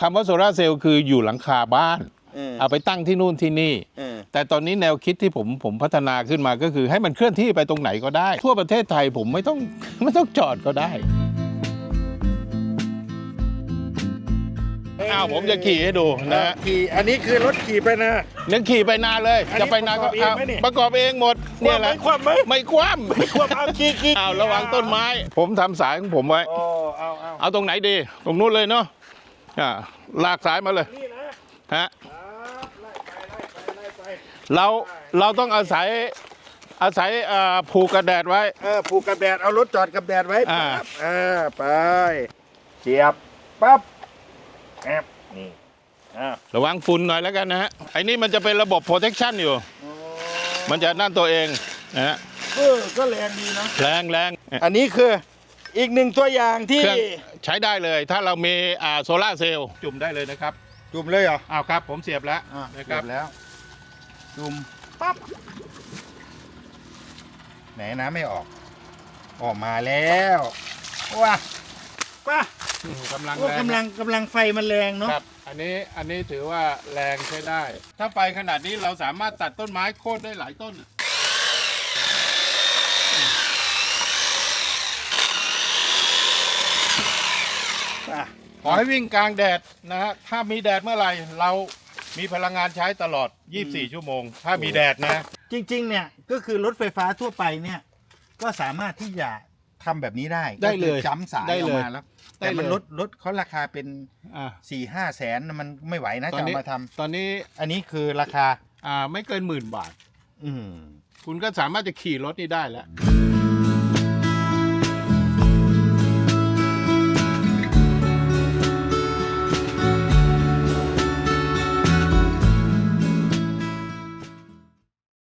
คำว่าโซลาร์เซลล์คืออยู่หลังคาบ้าน เออเอาไปตั้งที่นู่นที่นี่เออแต่ตอนนี้แนวคิดที่ผมผมพัฒนาขึ้นมาก็คือให้มันเคลื่อนที่ไปตรงไหนก็ได้ ทั่วประเทศไทยผมไม่ต้องไม่ต้องจอดก็ได้อ้าวผมจะขี่ให้ดูนะฮะขี่อันนี้คือรถขี่ไปนะนึกขี่ไปนาเลยอันนี้จะไปนาก็ประกอบเองไหมเนี่ยประกอบเองหมดเนี่ยแหละคว่ำไหมไม่คว่ำคว่ำเอาขี่ขี่อ้าวระวังต้นไม้ ผมทำสายของผมไว้โอ้เอาเอาเอาตรงไหนดี ตรงนู้นเลยเนาะ อ่าลากสายมาเลยนี่นะฮะครับไล่ไปไล่ไปไล่ไปเราเราต้องอาศัยอาศัยอ่าผูกกระแดดไว้ เออผูกกับแดดเอารถจอดกับแดดไว้อ่า ปั๊บอ่าไปเสียบปั๊บแอบนี่อ่าระวังฝุ่นหน่อยแล้วกันนะฮะไอ้นี่มันจะเป็นระบบ protection อยู่โอ้มันจะนั่นตัวเองนะฮะเออก็แรงดีเนาะแรงแรงอันนี้คือ อีกหนึ่งตัวอย่างที่เครื่องใช้ได้เลยถ้าเรามีอ่าโซลาร์เซลล์จุ่มได้เลยนะครับจุ่มเลยเหรออ้าวครับ ผมเสียบแล้วอ่านะคเรีรัยบบแล้ว จุ่มปั๊บไหนน้ำไม่ออก ออกมาแล้วว้าว้ากำลังโอ้แรงกำลังกำลังไฟมันแรงเนาะครับ อันนี้อันนี้ถือว่าแรงใช้ได้ ถ้าไฟขนาดนี้เราสามารถตัดต้นไม้โค่นได้หลายต้นอะ ข อให้วิ่งกลางแดดนะฮะถ้ามีแดดเมื่อไหร่เรามีพลังงานใช้ตลอด 24 ชั่วโมง ถ้ามีแดดนะ จริง ๆ เนี่ย ก็คือรถไฟฟ้าทั่วไปเนี่ย ก็สามารถที่จะทำแบบนี้ได้ได้เลยก็คือจ้ำสายได้ออเลกยมาแล้วได้แต่มันเลย ลดลดเขาราคาเป็นอ่า 4ี่ห้าแสนมันไม่ไหวนะตอนจะเอานี้มาทำตอนนี้อันนี้คือราคา อ่าไม่เกินหมื่นบาท อืม คุณก็สามารถจะขี่รถนี่ได้แล้วอ